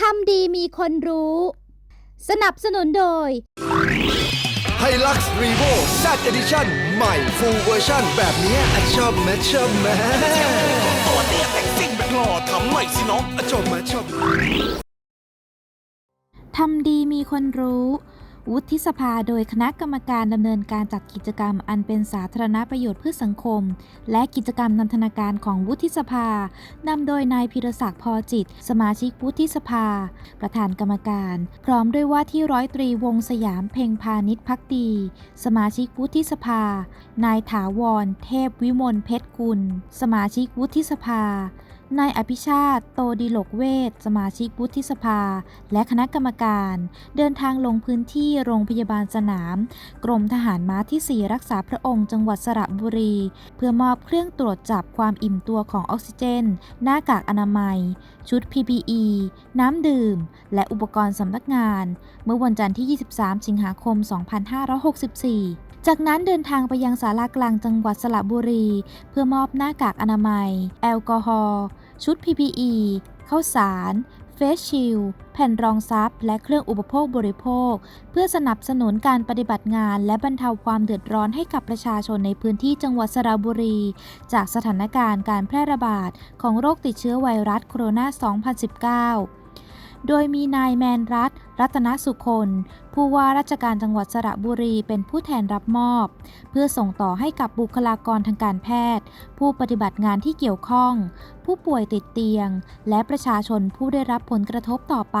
ทำดีมีคนรู้ สนับสนุนโดย ไฮลักซ์รีโวซัดเอดิชั่นใหม่ฟูลเวอร์ชันแบบเนี้ยอะชอบแมชอบแมตัวเตี้ยแต่งซิ่งแบบหล่อทำหน่อยสิน้องชอบแมชอบทำดีมีคนรู้ วุฒิสภาโดยคณะกรรมการดำเนินการจัดกิจกรรม อันเป็นสาธารณประโยชน์เพื่อสังคม และกิจกรรมนันทนาการของวุฒิสภานำโดยนายพิรศักดิ์พอจิต สมาชิกวุฒิสภา ประธานกรรมการ พร้อมด้วยว่าที่ร้อยตรีวงสยามเพ็งพาณิชพักดี สมาชิกวุฒิสภา นายถาวร เทพวิมลเพชรกุล สมาชิกวุฒิสภานายอภิชาติ โตดีหลกเวทสมาชิกวุฒิสภา และคณะกรรมการ เดินทางลงพื้นที่โรงพยาบาลสนาม กรมทหารม้าที่ 4 รักษาพระองค์จังหวัดสระบุรี เพื่อมอบเครื่องตรวจจับความอิ่มตัวของออกซิเจน หน้ากากอนามัย ชุด PPE น้ำดื่ม และอุปกรณ์สำนักงาน เมื่อวันจันทร์ที่ 23 สิงหาคม 2564จากนั้นเดินทางไปยังศาลากลางจังหวัดสระบุรี เพื่อมอบหน้ากากอนามัย แอลกอฮอล์ ชุด PPE ข้าวสาร ฟสชิลแผ่นรองซับและเครื่องอุปโภคบริโภค เพื่อสนับสนุนการปฏิบัติงานและบรรเทาความเดือดร้อนให้กับประชาชนในพื้นที่จังหวัดสระบุรี จากสถานการณ์การแพร่ระบาดของโรคติดเชื้อไวรัสโคโรนา 2019 โดยมีนายแมนรัต รัตนสุคนผู้ว่าราชการจังหวัดสระบุรีเป็นผู้แทนรับมอบ เพื่อส่งต่อให้กับบุคลากรทางการแพทย์ ผู้ปฏิบัติงานที่เกี่ยวข้อง ผู้ป่วยติดเตียง และประชาชนผู้ได้รับผลกระทบต่อไป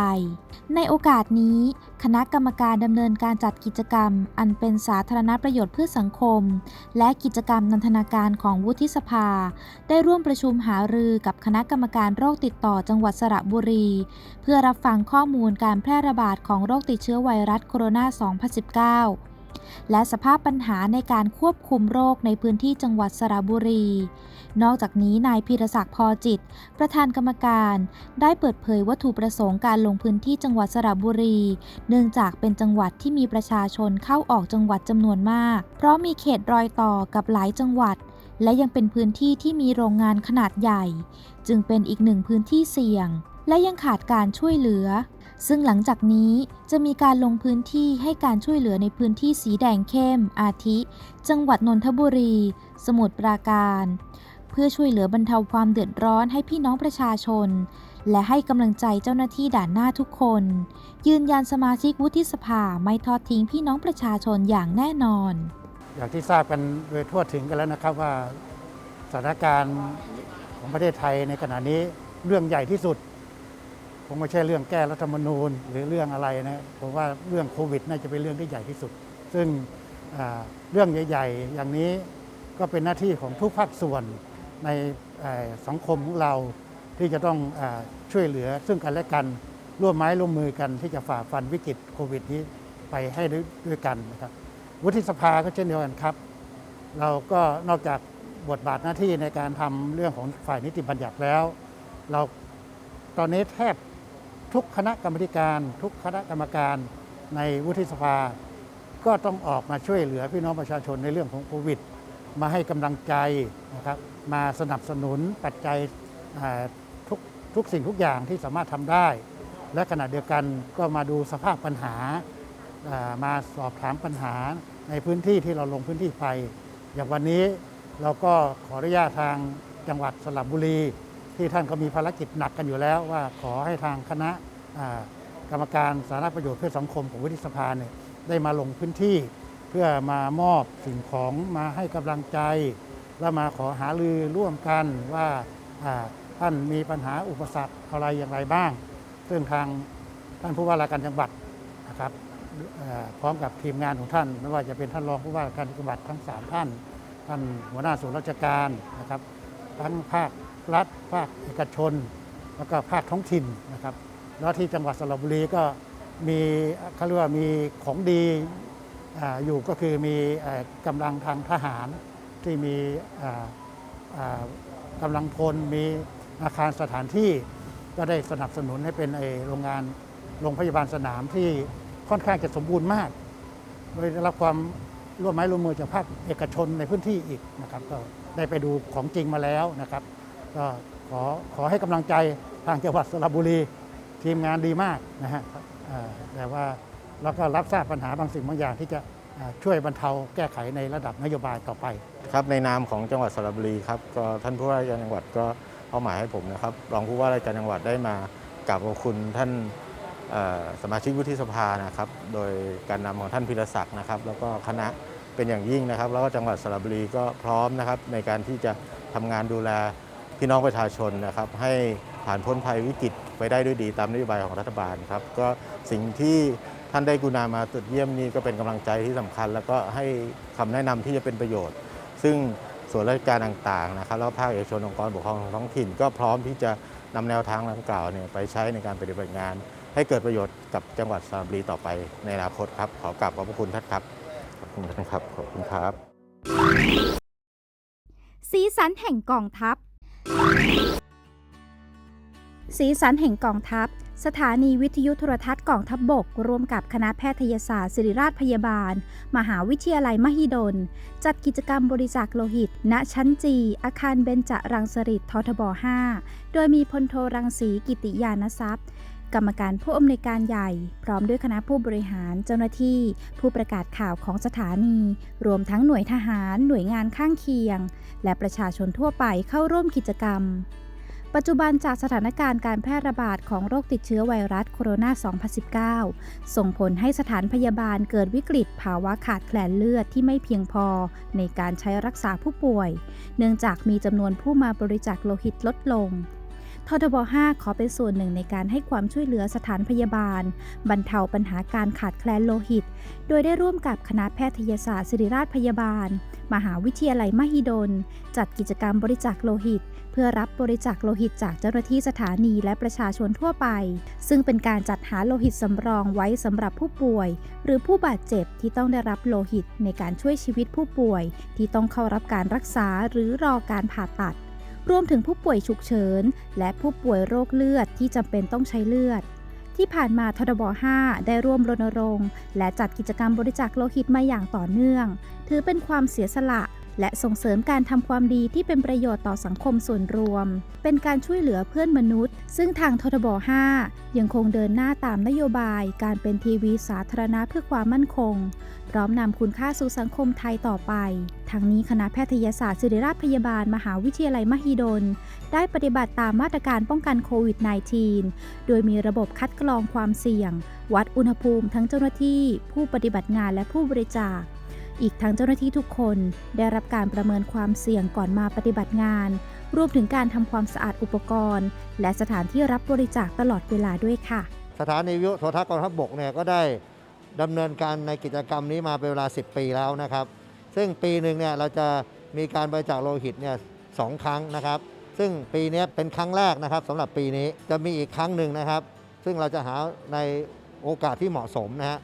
ในโอกาสนี้ คณะกรรมการดำเนินการจัดกิจกรรม อันเป็นสาธารณประโยชน์เพื่อสังคม และกิจกรรมนันทนาการของวุฒิสภา ได้ร่วมประชุมหารือกับคณะกรรมการโรคติดต่อจังหวัดสระบุรี เพื่อรับฟังข้อมูลการแพร่ระบาดของโรคติดเชื้อไวรัสโคโรนา 2019 และสภาพปัญหาในการควบคุมโรคในพื้นที่จังหวัดสระบุรี นอกจากนี้นายพีรศักดิ์พอจิต ประธานกรรมการ ได้เปิดเผยวัตถุประสงค์การลงพื้นที่จังหวัดสระบุรี เนื่องจากเป็นจังหวัดที่มีประชาชนเข้าออกจังหวัดจำนวนมาก เพราะมีเขตรอยต่อกับหลายจังหวัดและยังเป็นพื้นที่ที่มีโรงงานขนาดใหญ่ จึงเป็นอีกหนึ่งพื้นที่เสี่ยง และยังขาดการช่วยเหลือ ซึ่งหลังจากนี้จะมีการลงพื้นที่ให้การช่วยเหลือในพื้นที่สีแดงเข้ม อาทิ จังหวัดนนทบุรี สมุทรปราการ เพื่อช่วยเหลือบรรเทาความเดือดร้อนให้พี่น้องประชาชน และให้กำลังใจเจ้าหน้าที่ด่านหน้าทุกคน ยืนยันสมาชิกวุฒิสภาไม่ทอดทิ้งพี่น้องประชาชนอย่างแน่นอน อย่างที่ทราบกันโดยทั่วถึงกันแล้วนะครับว่าสถานการณ์ของประเทศไทยในขณะนี้เรื่องใหญ่ที่สุด งไม่ใช่เรื่องแก้รัฐธรรมนูญหรือเรื่องอะไรนะผมว่าเรื่องโควิดน่าจะเป็นเรื่องที่ใหญ่ที่สุด ซึ่งเรื่องใหญ่ๆ อย่างนี้ก็เป็นหน้าที่ของทุกภาคส่วนในสังคมของเราที่จะต้องอช่วยเหลือซึ่งกันและกันร่วมไม้ร่วมมือกันที่จะฝ่าฟันวิกฤตโควิดนี้ไปให้ด้วยด้วยกันนะครับวุฒิสภาก็เช่นเดียวกันครับ เราก็นอกจากบทบาทหน้าที่ในการทำเรื่องของฝ่ายนิติบัญญัติแล้ว เราตอนนี้แทบ ทุกคณะกรรมการ ทุกคณะกรรมการในวุฒิสภา ก็ต้องออกมาช่วยเหลือพี่น้องประชาชนในเรื่องของโควิด มาให้กำลังใจนะครับมาสนับสนุนปัจจัยทุกทุกสิ่งทุกอย่างที่สามารถทำได้ และขณะเดียวกันก็มาดูสภาพปัญหาามาสอบถามปัญหาในพื้นที่ที่เราลงพื้นที่ไป อย่างวันนี้เราก็ขออนุญาตทางจังหวัดสระบุรี ที่ท่านก็มีภารกิจหนักกันอยู่แล้ว ว่าขอให้ทางคณะกรรมการสาธารณประโยชน์เพื่อสังคมของวุฒิสภาเนี่ยได้มาลงพื้นที่เพื่อมามอบสิ่งของมาให้กำลังใจ และมาขอหารือร่วมกันว่าท่านมีปัญหาอุปสรรคอะไรอย่างไรบ้าง ซึ่งทางท่านผู้ว่าราชการจังหวัดนะครับพร้อมกับทีมงานของท่าน ไม่ว่าจะเป็นท่านรองผู้ว่าการจังหวัดทั้ง 3 ท่าน ท่านหัวหน้าส่วนราชการนะครับทั้งภาค รัฐ ภาคเอกชน แล้วก็ภาคท้องถิ่นนะครับ แล้วที่จังหวัดสระบุรีก็มีเขาเรียกว่ามีของดีออยู่ก็คือมีกำลังทางทหารที่มีอ่าอ่ากำลังพลมีอาคารสถานที่ก็ได้สนับสนุนให้เป็นโรงงานโรงพยาบาลสนามที่ค่อนข้างจะสมบูรณ์มาก โดยได้รับความร่วมไม้ร่วมมือจากภาคเอกชนในพื้นที่อีกนะครับ ก็ได้ไปดูของจริงมาแล้วนะครับ ก็ขอขอให้กำลังใจทางจังหวัดสระบุรี ทีมงานดีมากนะฮะแต่ว่าเราก็รับทราบปัญหาบางสิ่งบางอย่างที่จะช่วยบรรเทาแก้ไขในระดับนโยบายต่อไป ครับในนามของจังหวัดสระบุรีครับก็ท่านผู้ว่าราชการจังหวัดก็เอาหมายให้ผมนะครับรองผู้ว่าราชการจังหวัดได้มากราบขอบคุณท่านสมาชิกวุฒิสภานะครับ โดยการนำของท่านพิรศักดิ์นะครับ แล้วก็คณะเป็นอย่างยิ่งนะครับ แล้วก็จังหวัดสระบุรีก็พร้อมนะครับในการที่จะทำงานดูแล พี่น้องประชาชนนะครับให้ผ่านพ้นภัยวิกฤตไปได้ด้วยดีตามนโยบายของรัฐบาลครับก็สิ่งที่ท่านได้กุณามาตรวจเยี่ยมนี่ก็เป็นกำลังใจที่สำคัญ แล้วก็ให้คำแนะนำที่จะเป็นประโยชน์ ซึ่งส่วนราชการต่างๆนะครับแล้วภาคเอกชนองค์กรปกครองท้องถิ่น ก็พร้อมที่จะนำแนวทางดังกล่าวเนี่ยไปใช้ในการปฏิบัติงาน ให้เกิดประโยชน์กับจังหวัดสระบุรีต่อไปในอนาคตครับขอกราบขอบพระคุณท่านครับขอบคุณท่านครับขอบคุณครับ สีสันแห่งกองทัพ สีสันแห่งกองทัพ สถานีวิทยุโทรทัศน์กองทัพบบก ร่วมกับคณะแพทยศาสตร์ศิริราชพยาบาล มหาวิทยาลัยมหิดล จัดกิจกรรมบริจาคโลหิต ณชั้นจี อาคารเบญจรังสฤษททบ 5 โดยมีพลโทรังสีกิติยานทรัพย์ กรรมการผู้อำนวยการใหญ่ พร้อมด้วยคณะผู้บริหารเจ้าหน้าที่ ผู้ประกาศข่าวของสถานี รวมทั้งหน่วยทหารหน่วยงานข้างเคียง และประชาชนทั่วไปเข้าร่วมกิจกรรม ปัจจุบันจากสถานการณ์การแพร่ระบาดของโรคติดเชื้อไวรัสโคโรนา 2019 ส่งผลให้สถานพยาบาลเกิดวิกฤตภาวะขาดแคลนเลือดที่ไม่เพียงพอในการใช้รักษาผู้ป่วย เนื่องจากมีจำนวนผู้มาบริจาคโลหิตลดลง ททบ 5 ขอเป็นส่วนหนึ่งในการให้ความช่วยเหลือสถานพยาบาล บรรเทาปัญหาการขาดแคลนโลหิต โดยได้ร่วมกับคณะแพทยศาสตร์ศิริราชพยาบาล มหาวิทยาลัยมหิดล จัดกิจกรรมบริจาคโลหิต เพื่อรับบริจาคโลหิตจากเจ้าหน้าที่สถานีและประชาชนทั่วไป ซึ่งเป็นการจัดหาโลหิตสำรองไว้สำหรับผู้ป่วย หรือผู้บาดเจ็บที่ต้องได้รับโลหิตในการช่วยชีวิตผู้ป่วย ที่ต้องเข้ารับการรักษาหรือรอการผ่าตัด รวมถึงผู้ป่วยฉุกเฉิน และผู้ป่วยโรคเลือดที่จำเป็นต้องใช้เลือด ที่ผ่านมาทดบ5ได้ร่วมรณรงค์ และจัดกิจกรรมบริจาคโลหิตมาอย่างต่อเนื่อง ถือเป็นความเสียสละ และส่งเสริมการทำความดีที่เป็นประโยชน์ต่อสังคมส่วนรวม เป็นการช่วยเหลือเพื่อนมนุษย์ ซึ่งทางททบ 5 ยังคงเดินหน้าตามนโยบาย การเป็นทีวีสาธารณะเพื่อความมั่นคง พร้อมนำคุณค่าสู่สังคมไทยต่อไปทางนี้คณะแพทยศาสตร์ศิริราชพยาบาลมหาวิทยาลัยมหิดล ได้ปฏิบัติตามมาตรการป้องกันโควิด -19 โดยมีระบบคัดกรองความเสี่ยง วัดอุณหภูมิทั้งเจ้าหน้าที่ ผู้ปฏิบัติงานและผู้บริจาค อีกทั้งเจ้าหน้าที่ทุกคนได้รับการประเมินความเสี่ยงก่อนมาปฏิบัติงาน รวมถึงการทำความสะอาดอุปกรณ์ และสถานที่รับบริจาคตลอดเวลาด้วยค่ะ สถานีวิทยุโทรทัศน์กองทัพบกเนี่ยก็ได้ดำเนินการในกิจกรรมนี้มาเป็นเวลา 10 ปีแล้วนะครับ ซึ่งปีหนึ่งเนี่ยเราจะมีการบริจาคโลหิตเนี่ยสองครั้งนะครับ ซึ่งปีนี้เป็นครั้งแรกนะครับสำหรับปีนี้จะมีอีกครั้งหนึ่งนะครับ ซึ่งเราจะหาในโอกาสที่เหมาะสมนะฮะ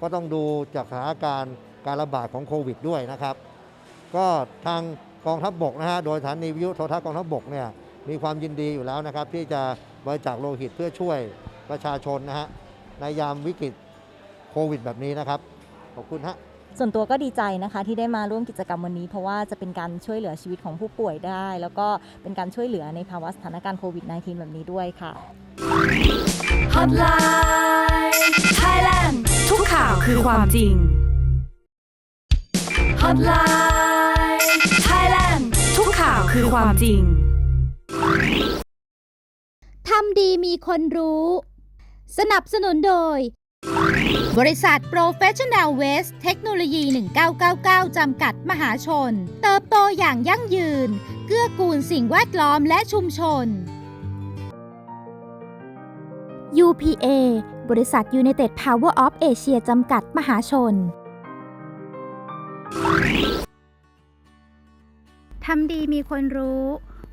ก็ต้องดูจากสถานการณ์ การระบาดของโควิดด้วยนะครับ ก็ทางกองทัพบกนะฮะโดยสถานีวิทยุโทรทัศน์กองทัพบกเนี่ยมีความยินดีอยู่แล้วนะครับ ที่จะบริจาคโลหิตเพื่อช่วยประชาชนนะฮะในยามวิกฤตโควิดแบบนี้นะครับ ขอบคุณฮะส่วนตัวก็ดีใจนะคะที่ได้มาร่วมกิจกรรมวันนี้ เพราะว่าจะเป็นการช่วยเหลือชีวิตของผู้ป่วยได้ แล้วก็เป็นการช่วยเหลือในภาวะสถานการณ์โควิด -19 แบบนี้ด้วยค่ะ Hotline Thailand ทุกข่าวคือความจริง Hotline Thailand ทุกข่าวคือความจริง ทำดีมีคนรู้ สนับสนุนโดย บริษัท Professional Waste เทคโนโลยี 1999 จำกัดมหาชน เติบโตอย่างยั่งยืน เกื้อกูลสิ่งแวดล้อมและชุมชน UPA บริษัท United Power of Asia จำกัดมหาชน ทำดีมีคนรู้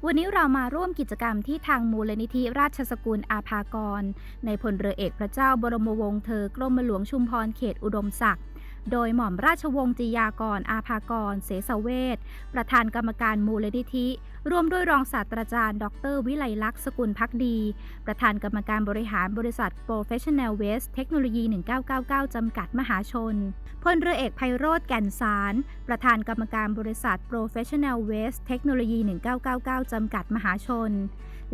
วันนี้เรามาร่วมกิจกรรมที่ทางมูลนิธิราชสกุลอาภากร ในพลเรือเอกพระเจ้าบรมวงศ์เธอกรมหลวงชุมพรเขตอุดมศักดิ์ โดยหม่อมราชวงศ์จิยากร อาภากร เสสเวชประธานกรรมการมูลนิธิ ร่วมด้วยรองศาสตราจารย์ ดร วิไลลักษณ์สกุลพักดี ประธานกรรมการบริหารบริษัท Professional Waste เทคโนโลยี 1999 จำกัดมหาชน พลเรือเอกไพโรธแก่นสาร ประธานกรรมการบริษัท Professional Waste เทคโนโลยี 1999 จำกัดมหาชน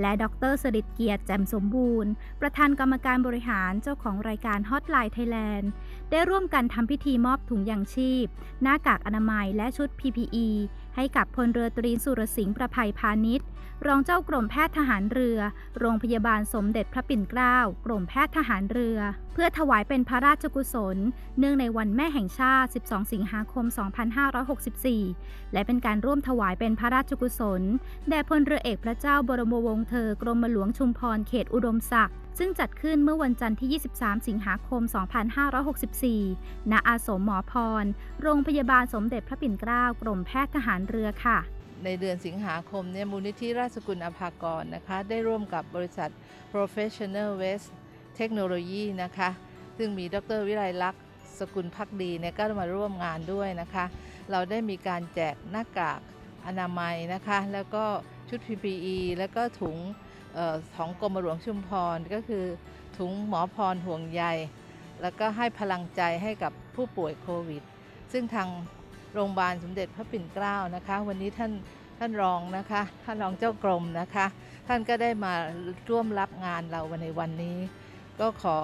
และดรสริตเกียรติแจ่มสมบูรณ์ ประธานกรรมการบริหารเจ้าของรายการฮอตไลน์ไทยแลนด์ได้ร่วมกันทำพิธีมอบถุงยางชีพ หน้ากากอนามัยและชุด PPE ให้กับพลเรือตรีสุรสิงห์ประภัยพาณิชย์รองเจ้ากรมแพทย์ทหารเรือ โรงพยาบาลสมเด็จพระปิ่นเกล้า กรมแพทย์ทหารเรือ เพื่อถวายเป็นพระราชกุศล เนื่องในวันแม่แห่งชาติ 12 สิงหาคม 2564 และเป็นการร่วมถวายเป็นพระราชกุศล แด่พลเรือเอกพระเจ้าบรมวงศ์เธอ กรมหลวงชุมพร เขตอุดมศักดิ์ซึ่งจัดขึ้นเมื่อวันจันทร์ที่ 23 สิงหาคม 2564 ณ อาสมหมอพร โรงพยาบาลสมเด็จพระปิ่นเกล้า กรมแพทย์ทหารเรือค่ะ ในเดือนสิงหาคมเนี่ยมูลนิธิราชสกุลอภากรนะคะ ได้ร่วมกับบริษัท Professional Waste Technology นะคะ ซึ่งมีดรวิไลลักษณ์สกุลพักดีเนี่ยก็มาร่วมงานด้วยนะคะ เราได้มีการแจกหน้ากากอนามัยนะคะ แล้วก็ชุด PPE แล้วก็ถุงออของกรมหลวงชุมพรก็คือถุงหมอพรห่วงใย แล้วก็ให้พลังใจให้กับผู้ป่วยโควิด ซึ่งทาง โรงพยาบาลสมเด็จพระปิ่นเกล้านะคะ วันนี้ท่านท่านรองนะคะท่านรองเจ้ากรมนะคะ ท่านก็ได้มาร่วมรับงานเราในวันนี้ ก็ขอ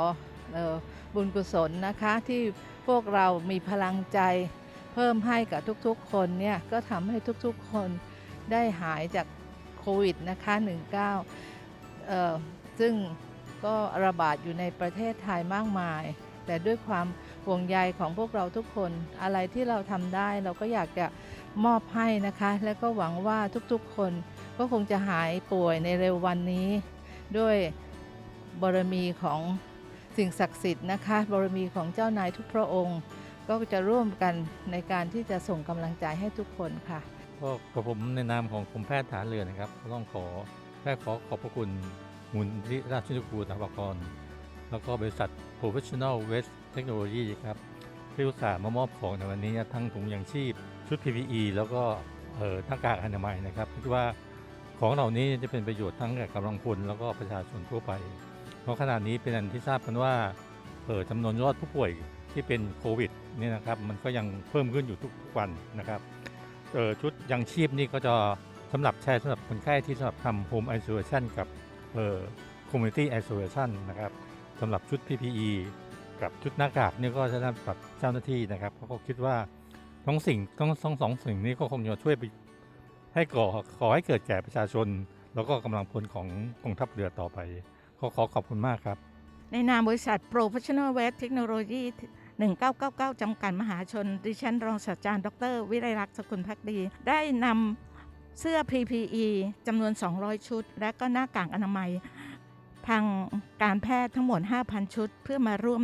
ออบุญกุศลนะคะที่พวกเรามีพลังใจเพิ่มให้กับทุกๆ คนเนี่ยก็ทำให้ทุกๆ คนได้หายจากโควิดนะคะ 19เซึ่งก็ระบาดอยู่ในประเทศไทยมากมาย แต่ด้วยความ ห่วงใยของพวกเราทุกคน อะไรที่เราทำได้เราก็อยากจะมอบให้นะคะ และก็หวังว่าทุกๆคนก็คงจะหายป่วยในเร็ววันนี้ ด้วยบารมีของสิ่งศักดิ์สิทธิ์นะคะบารมีของเจ้านายทุกพระองค์ ก็จะร่วมกันในการที่จะส่งกำลังใจให้ทุกคนค่ะก็กับผมในนามของกรมแพทย์ฐานเรือนะครับก็ต้องขอแพทย์ขอขอบพระคุณมูลที่ราชนิกูลตากรแล้วก็บริษัท Professional Waste Technology ครับที่อุตส่าห์มามอบของในวันนี้ทั้งถุงยางชีพ ชุด PPE แล้วก็เอ่อหน้ากากอนามัยนะครับคิดว่าของเหล่านี้จะเป็นประโยชน์ทั้งแก่กำลังพลแล้วก็ประชาชนทั่วไป เพราะขณะนี้เป็นอันที่ทราบกันว่าเอ่อจำนวนยอดผู้ป่วยที่เป็นโควิดนี่นะครับมันก็ยังเพิ่มขึ้นอยู่ทุกวันนะครับเอ่อชุดยังชีพนี่ก็จะสำหรับใช้สำหรับคนไข้ที่สำหรับทำ Home Isolation กับเอ่อ Community Isolation นะครับสำหรับชุด PPE กับชุดหน้ากากนี่ก็จะสำหรับเจ้าหน้าที่นะครับเขาก็คิดว่าทั้งสิ่งทั้งสองสองสิ่งนี้ก็คงจะช่วยไปให้ก่อขอให้เกิดแก่ประชาชน แล้วก็กำลังพลของกองทัพเรือต่อไปขอขอขอบคุณมากครับ ในนามบริษัท Professional Waste Technology 1999 จำกัดมหาชน ดิฉันรองศาสตราจารย์ดร วิไลลักษ์สกุลพักดี ได้นำเสื้อ PPE จำนวน 200 ชุด และก็หน้ากากอนามัย ทางการแพทย์ทั้งหมด 5,000 ชุด เพื่อมาร่วม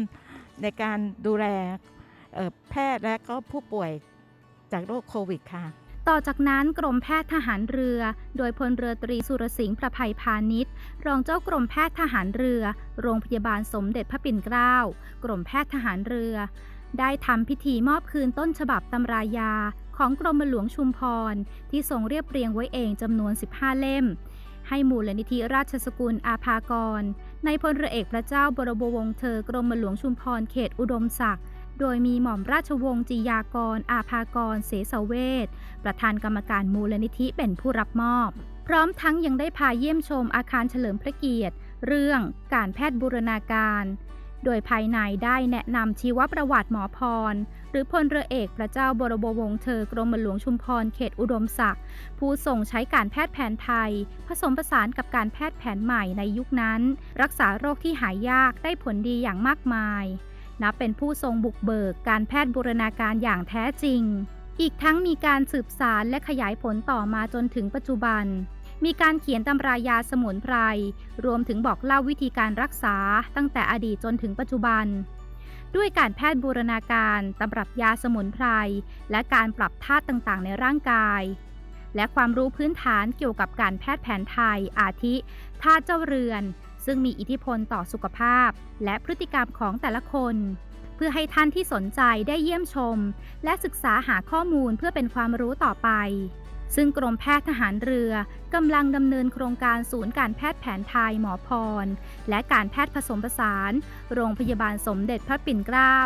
ในการดูแลแพทย์และก็ผู้ป่วยจากโรคโควิดค่ะ ต่อจากนั้นกรมแพทย์ทหารเรือ โดยพลเรือตรีสุรสิงห์ประภัยพาณิชย์รองเจ้ากรมแพทย์ทหารเรือ โรงพยาบาลสมเด็จพระปิ่นเกล้ากรมแพทย์ทหารเรือ ได้ทำพิธีมอบคืนต้นฉบับตำรายา ของกรมหลวงชุมพร ที่ทรงเรียบเรียงไว้เองจำนวน 15 เล่ม ให้มูลนิธิราชสกุลอาภากร ในพลเรือเอกพระเจ้าบรมวงศ์เธอกรมหลวงชุมพรเขตอุดมศักดิ์โดยมีหม่อมราชวงศ์จียากร อาภากร เสสเวทประธานกรรมการมูลนิธิเป็นผู้รับมอบ พร้อมทั้งยังได้พาเยี่ยมชมอาคารเฉลิมพระเกียรติ เรื่องการแพทย์บูรณาการ โดยภายในได้แนะนำชีวประวัติหมอพร หรือพลเรือเอกพระเจ้าบรมวงศ์เธอกรมหลวงชุมพรเขตอุดมศักดิ์ผู้ทรงใช้การแพทย์แผนไทย ผสมผสานกับการแพทย์แผนใหม่ในยุคนั้น รักษาโรคที่หายากได้ผลดีอย่างมากมาย นับเป็นผู้ทรงบุกเบิกการแพทย์บูรณาการอย่างแท้จริง อีกทั้งมีการสืบสารและขยายผลต่อมาจนถึงปัจจุบัน มีการเขียนตำรายาสมุนไพร รวมถึงบอกเล่าวิธีการรักษาตั้งแต่อดีตจนถึงปัจจุบัน ด้วยการแพทย์บูรณาการตำรับยาสมุนไพร และการปรับธาตุต่างๆ ในร่างกาย และความรู้พื้นฐานเกี่ยวกับการแพทย์แผนไทย อาทิธาตุเจ้าเรือน ซึ่งมีอิทธิพลต่อสุขภาพ และพฤติกรรมของแต่ละคนเพื่อให้ท่านที่สนใจได้เยี่ยมชม และศึกษาหาข้อมูลเพื่อเป็นความรู้ต่อไป ซึ่งกรมแพทย์ทหารเรือกำลังดำเนินโครงการศูนย์การแพทย์แผนไทยหมอพร และการแพทย์ผสมผสาน โรงพยาบาลสมเด็จพระปิ่นเกล้า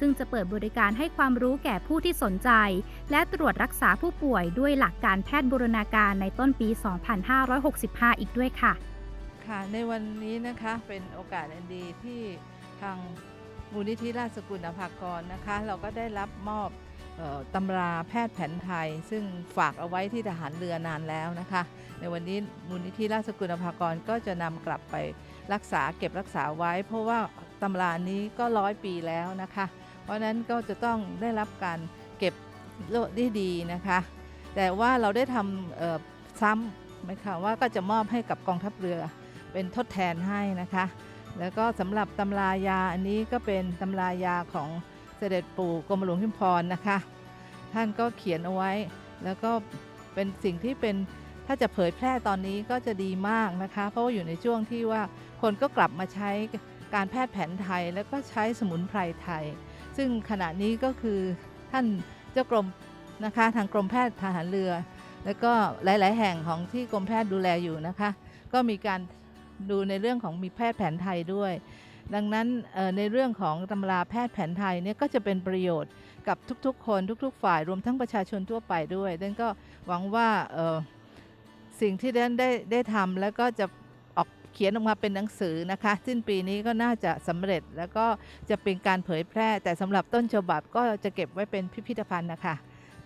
ซึ่งจะเปิดบริการให้ความรู้แก่ผู้ที่สนใจ และตรวจรักษาผู้ป่วยด้วยหลักการแพทย์บูรณาการในต้นปี 2565 อีกด้วยค่ะ ค่ะ ในวันนี้นะคะเป็นโอกาสอันดีที่ทางมูลนิธิราชสกุลอภากรนะคะ เราก็ได้รับมอบ ตำราแพทย์แผนไทย ซึ่งฝากเอาไว้ที่ทหารเรือนานแล้วนะคะ ในวันนี้มูลนิธิราชสกุลภากรก็จะนำกลับไปรักษาเก็บรักษาไว้ เพราะว่าตำรานี้ก็ร้อยปีแล้วนะคะ เพราะนั้นก็จะต้องได้รับการเก็บได้ดีนะคะ แต่ว่าเราได้ทำซ้ำไหมคะว่าก็จะมอบให้กับกองทัพเรือเป็นทดแทนให้นะคะ แล้วก็สำหรับตำรายาอันนี้ก็เป็นตำรายาของ เสด็จปู่กรมหลวงพิมพรนะคะ ท่านก็เขียนเอาไว้ แล้วก็เป็นสิ่งที่เป็นถ้าจะเผยแพร่ตอนนี้ก็จะดีมากนะคะ เพราะว่าอยู่ในช่วงที่ว่าคนก็กลับมาใช้การแพทย์แผนไทย แล้วก็ใช้สมุนไพรไทย ซึ่งขณะนี้ก็คือท่านเจ้ากรมนะคะทางกรมแพทย์ทหารเรือ แล้วก็หลาย ๆ แห่งของที่กรมแพทย์ดูแลอยู่นะคะ ก็มีการดูในเรื่องของมีแพทย์แผนไทยด้วย ดังนั้นในเรื่องของตำราแพทย์แผนไทยเนี่ยก็จะเป็นประโยชน์กับทุกๆ คนทุก ๆ ฝ่ายรวมทั้งประชาชนทั่วไปด้วยดังนั้นก็หวังว่าสิ่งที่ดันได้ได้ทำแล้วก็จะออกเขียนออกมาเป็นหนังสือนะคะสิ้นปีนี้ก็น่าจะสำเร็จแล้วก็จะเป็นการเผยแพร่ แต่สำหรับต้นฉบับก็จะเก็บไว้เป็นพิพิธภัณฑ์นะคะ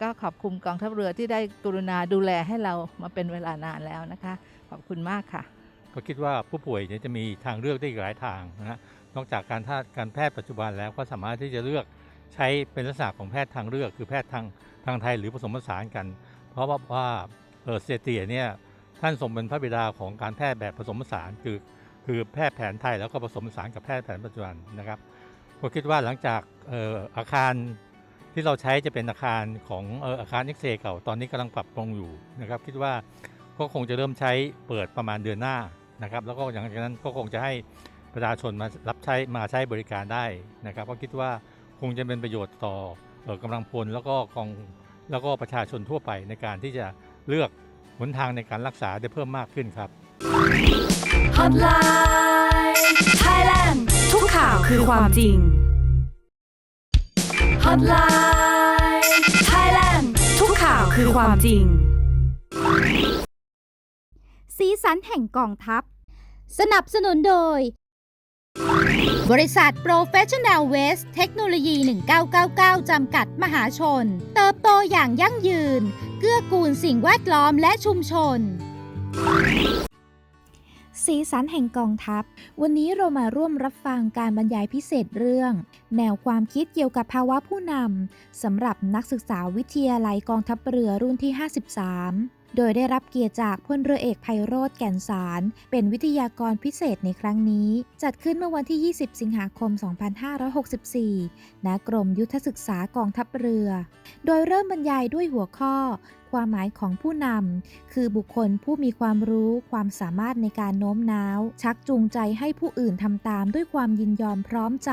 ก็ขอบคุณกองทัพเรือที่ได้กรุณาดูแลให้เรามาเป็นเวลานานแล้วนะคะ ขอบคุณมากค่ะ ก็คิดว่าผู้ป่วยเนี่ยจะมีทางเลือกได้อีกหลายทางนะฮะนอกจากการทย์การแพทย์ปัจจุบันแล้วก็สามารถที่จะเลือกใช้เป็นลักษณะของแพทย์ทางเลือก คือแพทย์ทางทางไทยหรือผสมผสานกัน เพราะว่าว่าเออเซเตียเนี่ยท่านทรงเป็นพระบิดาของการแพทย์แบบผสมผสานคือคือแพทย์แผนไทยแล้วก็ผสมผสานกับแพทย์แผนปัจจุบันนะครับก็คิดว่าหลังจากเอออาคารที่เราใช้จะเป็นอาคารของอออาคารเอ็กเซเก่าตอนนี้กำลังปรับปรุงอยู่นะครับ คิดว่าก็คงจะเริ่มใช้เปิดประมาณเดือนหน้า นะครับ แล้วก็หลังจากนั้นก็คงจะให้ประชาชนมารับใช้มาใช้บริการได้นะครับก็คิดว่าคงจะเป็นประโยชน์ต่ออ่อกำลังพลแล้วก็กองแล้วก็ประชาชนทั่วไปในการที่จะเลือกหนทางในการรักษาได้เพิ่มมากขึ้นครับ Hotline Thailand ทุกข่าวคือความจริง Hotline Thailand ทุกข่าวคือความจริง สีสันแห่งกองทัพ สนับสนุนโดย บริษัท Professional West เทคโนโลยี 1999 จำกัดมหาชน เติบโตอย่างยั่งยืน เกื้อกูลสิ่งแวดล้อมและชุมชน สีสันแห่งกองทัพ วันนี้เรามาร่วมรับฟังการบรรยายพิเศษเรื่อง แนวความคิดเกี่ยวกับภาวะผู้นำสำหรับนักศึกษาวิทยาลัยกองทัพเรือรุ่นที่ 53 โดยได้รับเกียรติจากพลเรือเอกไพโรธแก่นสาร เป็นวิทยากรพิเศษในครั้งนี้ จัดขึ้นเมื่อวันที่ 20 สิงหาคม 2564 ณ กรมยุทธศึกษากองทัพเรือ โดยเริ่มบรรยายด้วยหัวข้อ ความหมายของผู้นำคือบุคคลผู้มีความรู้ความสามารถในการโน้มน้าว ชักจูงใจให้ผู้อื่นทำตามด้วยความยินยอมพร้อมใจ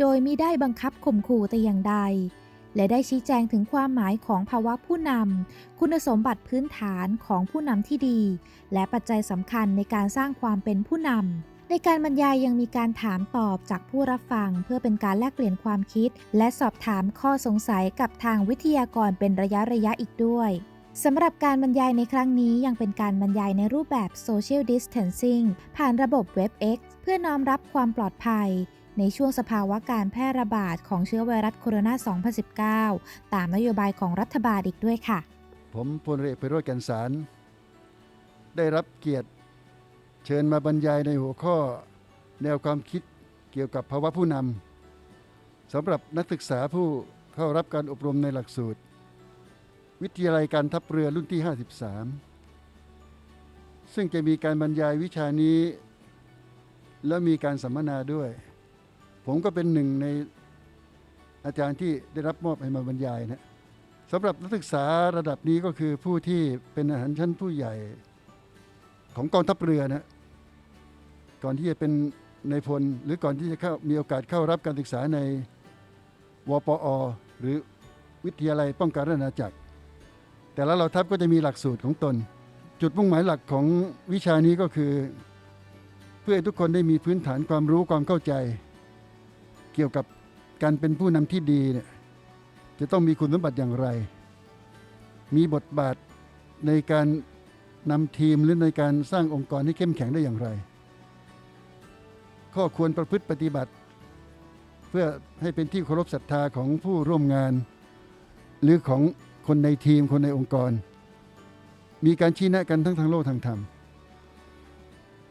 โดยมิได้บังคับข่มขู่แต่อย่างใด และได้ชี้แจงถึงความหมายของภาวะผู้นำคุณสมบัติพื้นฐานของผู้นำที่ดี และปัจจัยสำคัญในการสร้างความเป็นผู้นำ ในการบรรยายยังมีการถามตอบจากผู้รับฟัง เพื่อเป็นการแลกเปลี่ยนความคิด และสอบถามข้อสงสัยกับทางวิทยากรเป็นระยะระยะอีกด้วยสำหรับการบรรยายในครั้งนี้ยังเป็นการบรรยายในรูปแบบ Social Distancing ผ่านระบบ WebEx เพื่อน้อมรับความปลอดภัย ในช่วงสภาวะการแพร่ระบาดของเชื้อไวรัสโคโรนา 2019 ตามนโยบายของรัฐบาลอีกด้วยค่ะ ผมพลเรือเอกไพโรจน์แก่นสาร ได้รับเกียรติ ชิญมาบรรยายในหัวข้อแนวความคิดเกี่ยวกับภาวะผู้นำสำหรับนักศึกษาผู้เข้ารับการอบรมในหลักสูตร วิทยาลัยการทัพเรือรุ่นที่ 53 ซึ่งจะมีการบรรยายวิชานี้ แล้วมีการสัมมนาด้วย ผมก็เป็นหนึ่งในอาจารย์ที่ได้รับมอบให้มาบรรยายนะสำหรับนักศึกษาระดับนี้ก็คือผู้ที่เป็นอาหารชั้นผู้ใหญ่ของกองทัพเรือนะ ก่อนที่จะเป็นในพล หรือก่อนที่จะเข้ามีโอกาสเข้ารับการศึกษาในวปอ หรือวิทยาลัยป้องกันราชอาณาจักร แต่ละเหล่าทัพก็จะมีหลักสูตรของตน จุดมุ่งหมายหลักของวิชานี้ก็คือ เพื่อให้ทุกคนได้มีพื้นฐานความรู้ความเข้าใจ เกี่ยวกับการเป็นผู้นำที่ดีเนี่ยจะต้องมีคุณสมบัติอย่างไร มีบทบาทในการนำทีมหรือในการสร้างองค์กรให้เข้มแข็งได้อย่างไร ข้อควรประพฤติปฏิบัติ เพื่อให้เป็นที่เคารพศรัทธาของผู้ร่วมงาน หรือของคนในทีมคนในองค์กร มีการชี้แนะกันทั้งทางโลกทางธรรม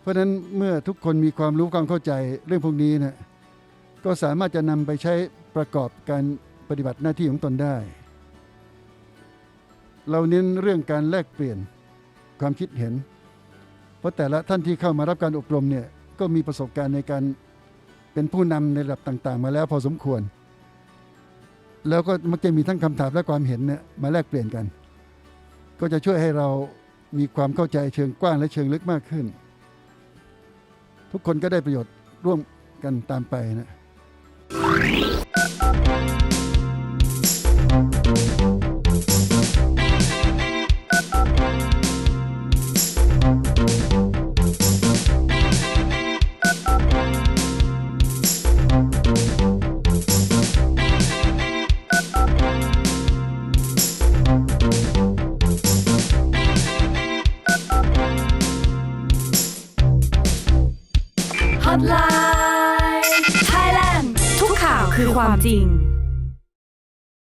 เพราะฉะนั้นเมื่อทุกคนมีความรู้ความเข้าใจเรื่องพวกนี้นะก็สามารถจะนำไปใช้ประกอบการปฏิบัติหน้าที่ของตนได้ เราเน้นเรื่องการแลกเปลี่ยนความคิดเห็น เพราะแต่ละท่านที่เข้ามารับการอบรมเนี่ย ก็มีประสบการณ์ในการเป็นผู้นำในระดับต่าง ๆ มาแล้วพอสมควร แล้วก็มักจะมีทั้งคำถามและความเห็นเนี่ยมาแลกเปลี่ยนกัน ก็จะช่วยให้เรามีความเข้าใจเชิงกว้างและเชิงลึกมากขึ้น ทุกคนก็ได้ประโยชน์ร่วมกันตามไปนะ